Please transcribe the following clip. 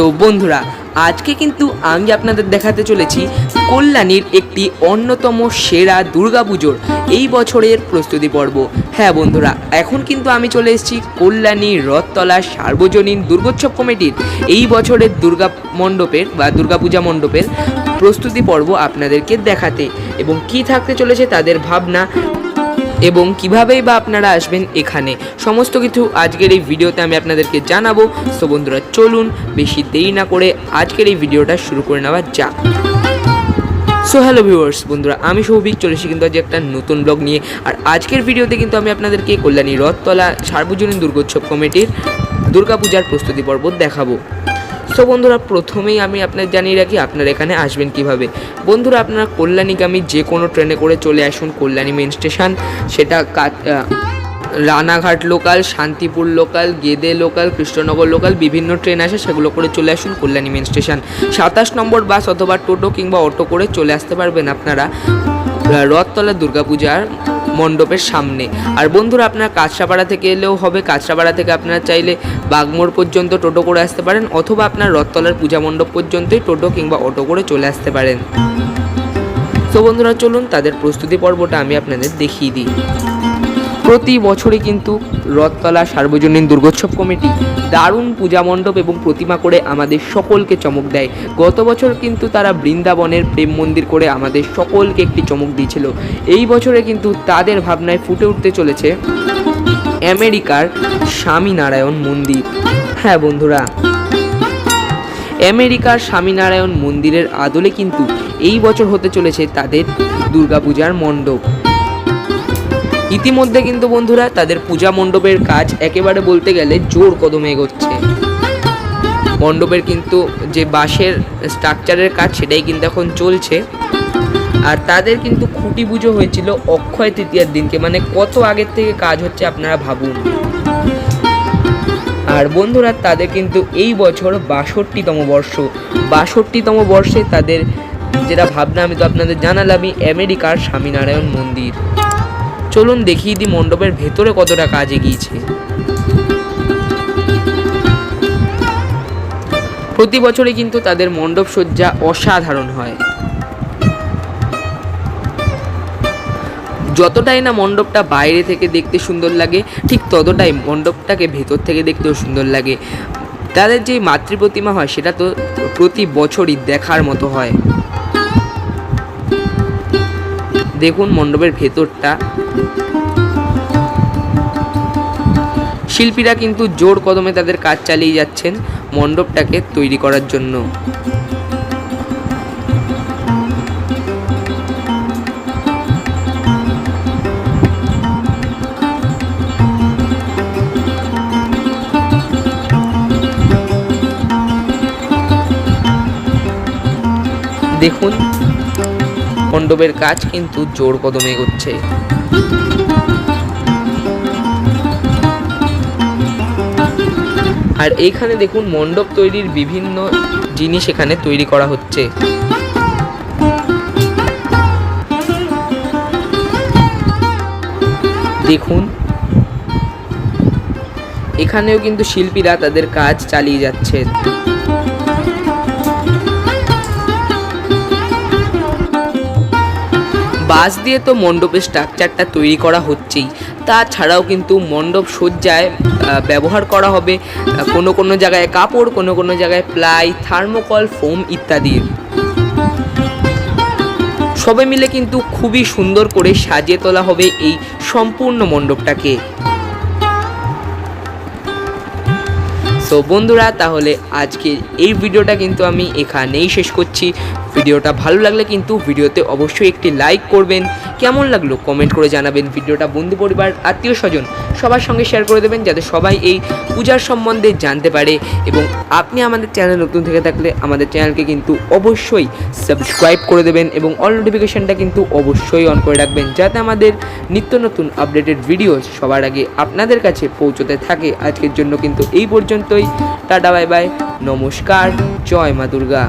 So বন্ধুরা, আজকে কিন্তু আমি আপনাদের দেখাতে চলেছি কল্যাণীর একটি অন্যতম সেরা দুর্গাপুজোর এই বছরের প্রস্তুতি পর্ব। হ্যাঁ বন্ধুরা, এখন কিন্তু আমি চলে এসেছি কল্যাণী রথতলা সার্বজনীন দুর্গোৎসব কমিটির এই বছরের দুর্গা মণ্ডপের বা দুর্গাপূজা মণ্ডপের প্রস্তুতি পর্ব আপনাদেরকে দেখাতে। এবং কি থাকতে চলেছে তাদের ভাবনা এবং কিভাবেই বা আপনারা আসবেন এখানে। সমস্ত কিছু আজকের এই ভিডিওতে আমি আপনাদেরকে জানাব। তো বন্ধুরা, চলুন বেশি দেরি না করে আজকের এই ভিডিওটা শুরু করে নেওয়া যাক। সো হ্যালো ভিউয়ার্স, বন্ধুরা, আমি সৌভিক চলেছি কিন্তু আজ একটা নতুন ব্লগ নিয়ে। আর আজকের ভিডিওতে কিন্তু আমি আপনাদেরকে কল্যাণী রথতলা সার্বজনীন দুর্গোৎসব কমিটির দুর্গাপূজার প্রস্তুতি পর্ব দেখাবো। সো বন্ধুরা, প্রথমেই আমি আপনাদের জানিয়ে রাখি, আপনারা এখানে আসবেন কীভাবে? বন্ধুরা, আপনারা কল্যাণীগামী যে কোনো ট্রেনে করে চলে আসুন কল্যাণী মেন স্টেশন সেটা Ranaghat local Shantipur local Gede local Krishnanagar local বিভিন্ন ট্রেন আসে, সেগুলো করে চলে আসুন কল্যাণী মেন স্টেশন সাতাশ নম্বর বাস অথবা টোটো কিংবা অটো করে চলে আসতে পারবেন আপনারা রথতলা দুর্গাপূজার মণ্ডপের সামনে। আর বন্ধুরা, আপনার কাঁচরাপাড়া থেকে এলেও হবে। কাঁচরাপাড়া থেকে আপনারা চাইলে বাগমোড় পর্যন্ত টোটো করে আসতে পারেন, অথবা আপনার রথতলার পূজা মণ্ডপ পর্যন্তই টোটো কিংবা অটো করে চলে আসতে পারেন। তো বন্ধুরা, চলুন তাদের প্রস্তুতি পর্বটা আমি আপনাদের দেখিয়ে দিই। প্রতি বছরে কিন্তু রথতলা সার্বজনীন দুর্গোৎসব কমিটি দারুণ পূজা মণ্ডপ এবং প্রতিমা করে আমাদের সকলকে চমক দেয়। গত বছর কিন্তু তারা বৃন্দাবনের প্রেম মন্দির করে আমাদের সকলকে একটি চমক দিয়েছিল। এই বছরে কিন্তু তাদের ভাবনায় ফুটে উঠতে চলেছে আমেরিকার স্বামীনারায়ণ মন্দির। হ্যাঁ বন্ধুরা, আমেরিকার স্বামীনারায়ণ মন্দিরের আদলে কিন্তু এই বছর হতে চলেছে তাদের দুর্গাপূজার মণ্ডপ। ইতিমধ্যে কিন্তু বন্ধুরা তাদের পূজা মণ্ডপের কাজ একেবারে বলতে গেলে জোর কদমে এগোচ্ছে। মণ্ডপের কিন্তু যে বাঁশের স্ট্রাকচারের কাজ সেটাই কিন্তু এখন চলছে। আর তাদের কিন্তু খুঁটি পুজো হয়েছিল অক্ষয় তৃতীয়ার দিনকে মানে কত আগের থেকে কাজ হচ্ছে আপনারা ভাবুন। আর বন্ধুরা তাদের কিন্তু এই বছর বাষট্টিতম বর্ষ। বাষট্টিতম বর্ষে তাদের যেটা ভাবনা আমি তো আপনাদের জানালামই, আমেরিকার স্বামীনারায়ণ মন্দির। চলুন দেখিয়ে দিই মণ্ডপের ভেতরে কতটা কাজ এগিয়েছে। প্রতি বছরই কিন্তু তাদের মণ্ডপ সজ্জা অসাধারণ হয়। যতটাই না মণ্ডপটা বাইরে থেকে দেখতে সুন্দর লাগে, ঠিক ততটাই মণ্ডপটাকে ভেতর থেকে দেখতেও সুন্দর লাগে। তাদের যে মাতৃ প্রতিমা হয়, সেটা তো প্রতি বছরই দেখার মতো হয়। দেখুন মণ্ডপের ভেতরটা। শিল্পীরা কিন্তু জোর কদমে তাদের কাজ চালিয়ে যাচ্ছেন মণ্ডপটাকে তৈরি করার জন্য। দেখুন মণ্ডপের কাজ কিন্তু জোর কদমে এগোচ্ছে। আর এইখানে দেখুন, মণ্ডপ তৈরির বিভিন্ন জিনিস এখানে তৈরি করা হচ্ছে। দেখুন, এখানেও কিন্তু শিল্পীরা তাদের কাজ চালিয়ে যাচ্ছেন। বাঁশ দিয়ে তো মণ্ডপের স্ট্রাকচারটা তৈরি করা হচ্ছেই। তাছাড়াও কিন্তু মণ্ডপ সজ্জায় ব্যবহার করা হবে কোনো কোনো জায়গায় কাপড়, কোনো কোনো জায়গায় প্লাই, থার্মোকল, ফোম ইত্যাদি। সবাই মিলে কিন্তু খুবই সুন্দর করে সাজিয়ে তোলা হবে এই সম্পূর্ণ মণ্ডপটাকে। তো বন্ধুরা, তাহলে আজকে এই ভিডিওটা কিন্তু আমি এখানেই শেষ করছি। ভিডিওটা ভালো লাগলে কিন্তু ভিডিওতে অবশ্যই একটি লাইক করবেন। কেমন লাগল কমেন্ট করে জানাবেন। ভিডিওটা বন্ধু পরিবার, আত্মীয় স্বজন, সবার সঙ্গে শেয়ার করে দেবেন যাতে সবাই এই পূজার সম্বন্ধে জানতে পারে। এবং আপনি আমাদের চ্যানেল নতুন থেকে থাকলে আমাদের চ্যানেলকে কিন্তু অবশ্যই সাবস্ক্রাইব করে দেবেন এবং অল নোটিফিকেশানটা কিন্তু অবশ্যই অন করে রাখবেন যাতে আমাদের নিত্য নতুন আপডেটেড ভিডিও সবার আগে আপনাদের কাছে পৌঁছতে থাকে। আজকের জন্য কিন্তু এই পর্যন্তই। Tata bye bye. নমস্কার। জয় মা দুর্গা।